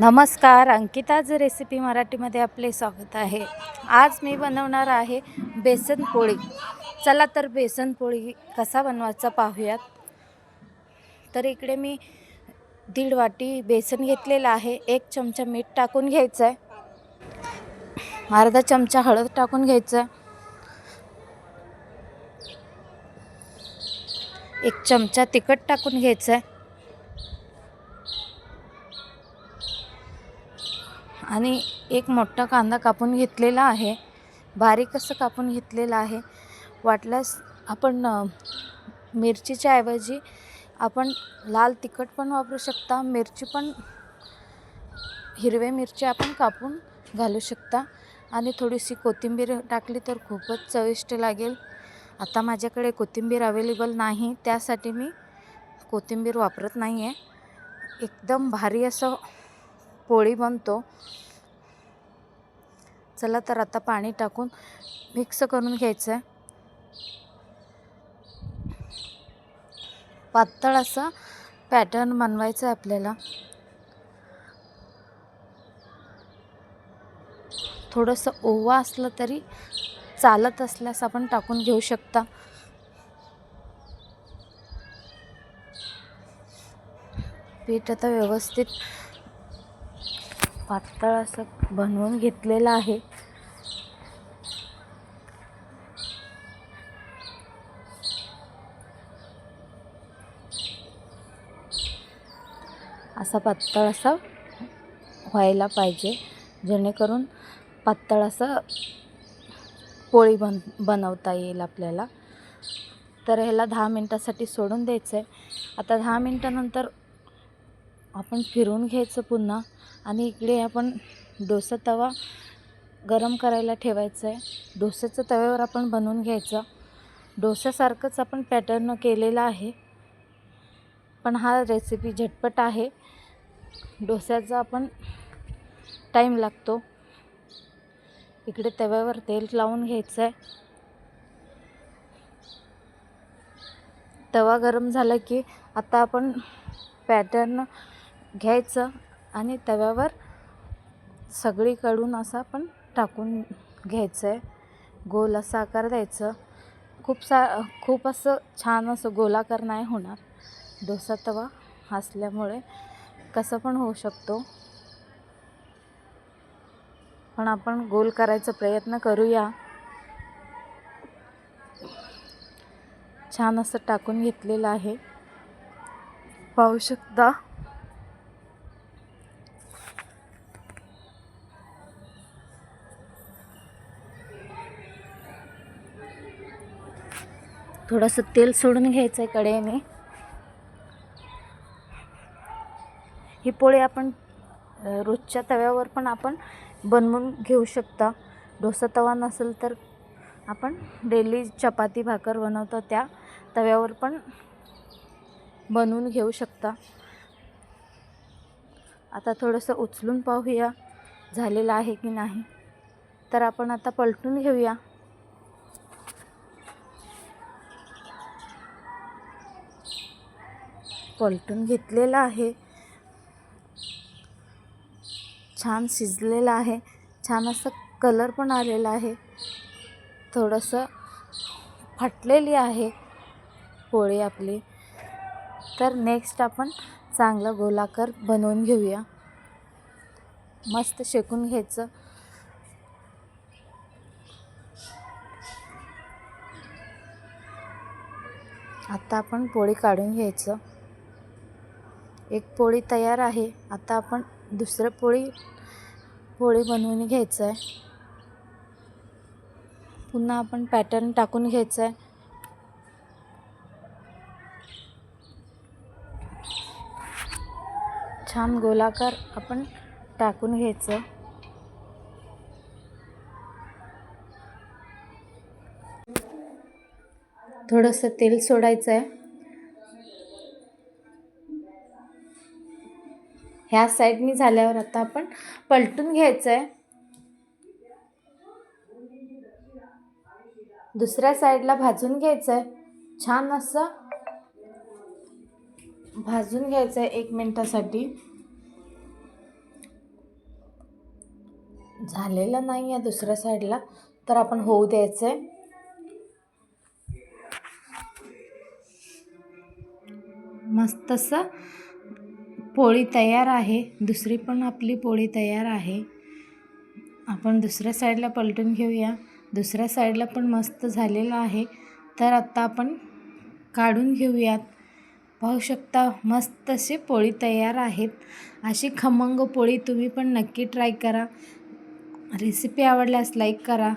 नमस्कार अंकिताज रेसिपी मराठीमध्ये आपले स्वागत आहे. आज मी बनवणार आहे बेसन पोळी. चला तर बेसन पोळी कसा बनवायचा पाहूयात. तर इकडे मी दीड वाटी बेसन घेतलेलं आहे. एक चमचा मीठ टाकून घ्यायचं आहे अर्धा चमचा हळद टाकून घ्यायचं. आहे एक चमचा तिखट टाकून घ्यायचं आहे आणि एक मोठा कांदा कापून घेतलेला आहे. बारीक असं कापून घेतलेला आहे. वाटल्यास आपण मिरचीच्या ऐवजी आपण लाल तिखट पण वापरू शकता. मिरची पण हिरव्या मिरची आपण कापून घालू शकता. आणि थोडीशी कोथिंबीर टाकली तर खूपच चविष्ट लागेल. आता माझ्याकडे कोथिंबीर अवेलेबल नाही त्यासाठी मी कोथिंबीर वापरत नाही आहे एकदम भारी असं पोळी बनतो. चला तर आता पाणी टाकून मिक्स करून घ्यायचं आहे. पातळ असा पॅटर्न बनवायचा आहे आपल्याला. थोडंसं ओवा असलं तरी चालत असल्यास आपण टाकून घेऊ शकता. पीठ आता व्यवस्थित पातळ असं बनवून घेतलेलं आहे. असा पातळ असा व्हायला पाहिजे जेणेकरून पातळ असं पोळी बन बनवता येईल आपल्याला. तर ह्याला दहा मिनटासाठी सोडून द्यायचं आहे आता दहा मिनटानंतर आपण फिरवून घ्यायचं पुन्हा. आणि इकडे आपण डोसा तवा गरम करायला ठेवायचं आहे डोस्याचं तव्यावर आपण बनवून घ्यायचं. डोस्यासारखंच आपण पॅटर्न केलेला आहे. पण हा रेसिपी झटपट आहे. डोस्याचा आपण टाईम लागतो. इकडे तव्यावर तेल लावून घ्यायचं आहे तवा गरम झाला की आता आपण पॅटर्न घ्यायचं आणि तव्यावर सगळीकडून असं आपण टाकून घ्यायचं आहे गोल असा आकार द्यायचं. खूप सा खूप असं छान असं गोलाकार नाही होणार. डोसा तवा असल्यामुळे कसं पण होऊ शकतो. पण आपण गोल करायचा प्रयत्न करूया. छान असं टाकून घेतलेलं आहे. पाहू शकता. थोडंसं तेल सोडून घ्यायचं आहे कडेने ही पोळी आपण रोजच्या तव्यावर पण आपण बनवून घेऊ शकता. डोसा तवा नसेल तर आपण डेली चपाती भाकर बनवतो त्या तव्यावर पण बनवून घेऊ शकता. आता थोडंसं उचलून पाहूया झालेलं आहे की नाही. तर आपण आता पलटून घेऊया. पलटून घेतलेलं आहे. छान शिजलेलं आहे. छान असं कलर पण आलेला आहे. थोडंसं फाटलेली आहे पोळी आपली. तर नेक्स्ट आपण चांगलं गोलाकार बनवून घेऊया. मस्त शेकून घ्यायचं. आता आपण पोळी काढून घ्यायचं. एक पोळी तयार आहे. आता आपण दुसरं पोळी पोळी बनवून घ्यायचं आहे पुन्हा आपण पॅटर्न टाकून घ्यायचं आहे छान गोलाकार आपण टाकून घ्यायचं. थोडंसं तेल सोडायचं आहे ह्या साईडनी झाल्यावर आता आपण पलटून घ्यायचं आहे दुसऱ्या साईडला भाजून घ्यायचं आहे छान असं भाजून घ्यायचं आहे एक मिनटासाठी. झालेलं नाही आहे दुसऱ्या साईडला तर आपण होऊ द्यायचं आहे मस्त असं पोळी तयार आहे. दुसरी पण आपली पोळी तयार आहे. आपण दुसऱ्या साईडला पलटून घेऊया. दुसऱ्या साईडला पण मस्त झालेलं आहे. तर आत्ता आपण काढून घेऊयात. पाहू शकता मस्त अशी पोळी तयार आहेत. अशी खमंग पोळी तुम्ही पण नक्की ट्राय करा. रेसिपी आवडल्यास लाईक करा.